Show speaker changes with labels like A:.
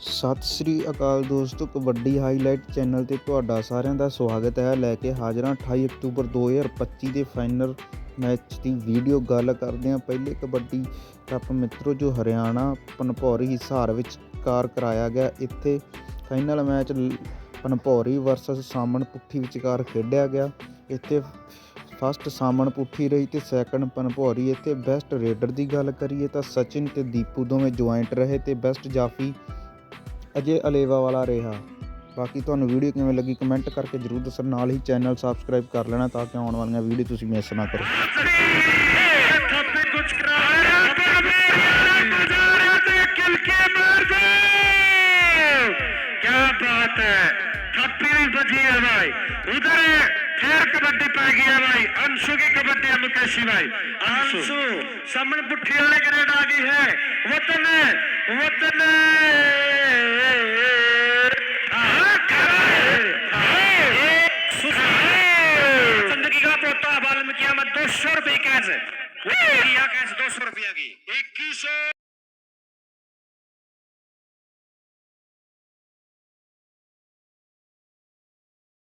A: ਸਤਿ ਸ੍ਰੀ ਅਕਾਲ ਦੋਸਤੋ, kabaddi highlight channel ਤੇ ਤੁਹਾਡਾ ਸਾਰਿਆਂ ਦਾ ਸਵਾਗਤ ਹੈ। ਲੈ ਕੇ ਹਾਜ਼ਰਾਂ 28 ਅਕਤੂਬਰ 2025 ਦੇ ਫਾਈਨਲ ਮੈਚ ਦੀ ਵੀਡੀਓ ਗੱਲ ਕਰਦੇ ਹਾਂ। ਪਹਿਲੇ ਕਬੱਡੀ ਕੱਪ ਮਿੱਤਰੋ, ਜੋ ਹਰਿਆਣਾ ਪਨਪੌਰੀ ਹਿਸਾਰ ਵਿੱਚ ਕਾਰ ਕਰਾਇਆ ਗਿਆ। ਇੱਥੇ ਫਾਈਨਲ ਮੈਚ ਪਨਪੌਰੀ ਵਰਸਸ ਸਾਮਣ ਪੁੱਠੀ ਵਿਚਕਾਰ ਖੇਡਿਆ ਗਿਆ। ਇੱਥੇ ਫਸਟ ਸਾਮਣ ਪੁੱਠੀ ਰਹੀ ਤੇ ਸੈਕੰਡ ਪਨਪੌਰੀ ਇੱਥੇ ਬੈਸਟ ਰੇਡਰ ਦੀ ਗੱਲ ਕਰੀਏ ਤਾਂ ਸਚਿਨ ਤੇ ਦੀਪੂ ਦੋਵੇਂ ਜੁਆਇੰਟ ਰਹੇ ਤੇ ਬੈਸਟ ਜਾਫੀ ਅਜੇ ਅਲੇਵਾ ਵਾਲਾ ਰਿਹਾ ਬਾਕੀ ਤੁਹਾਨੂੰ ਵੀਡੀਓ ਕਿਵੇਂ ਲੱਗੀ ਕਮੈਂਟ ਕਰਕੇ ਜਰੂਰ ਦੱਸਣਾ ਨਾਲ ਹੀ ਚੈਨਲ ਸਬਸਕ੍ਰਾਈਬ ਕਰ ਲੈਣਾ ਤਾਂ ਕਿ ਆਉਣ ਵਾਲੀਆਂ ਵੀਡੀਓ ਤੁਸੀਂ ਮਿਸ ਨਾ ਕਰੋ
B: ਥੱਪੇ ਕੁਝ ਕਰਾਇਆ ਤੇ ਕਿਲ ਕੇ ਮਾਰ ਦੇ ਕੀ ਬਾਤ ਹੈ ਥੱਪੀ ਵੀ ਬਚੀ ਹੈ ਭਾਈ ਉਧਰ फिर कबड्डी पै गई है भाई अंशु की कबड्डी है मुकेशी भाई अंशु सामने पुट्ठी वाले ग्रेड आ गई है वतन वतन पोता वाल्मीकि में दो सौ रुपये कैसे कैश दो सौ रुपया की इक्कीस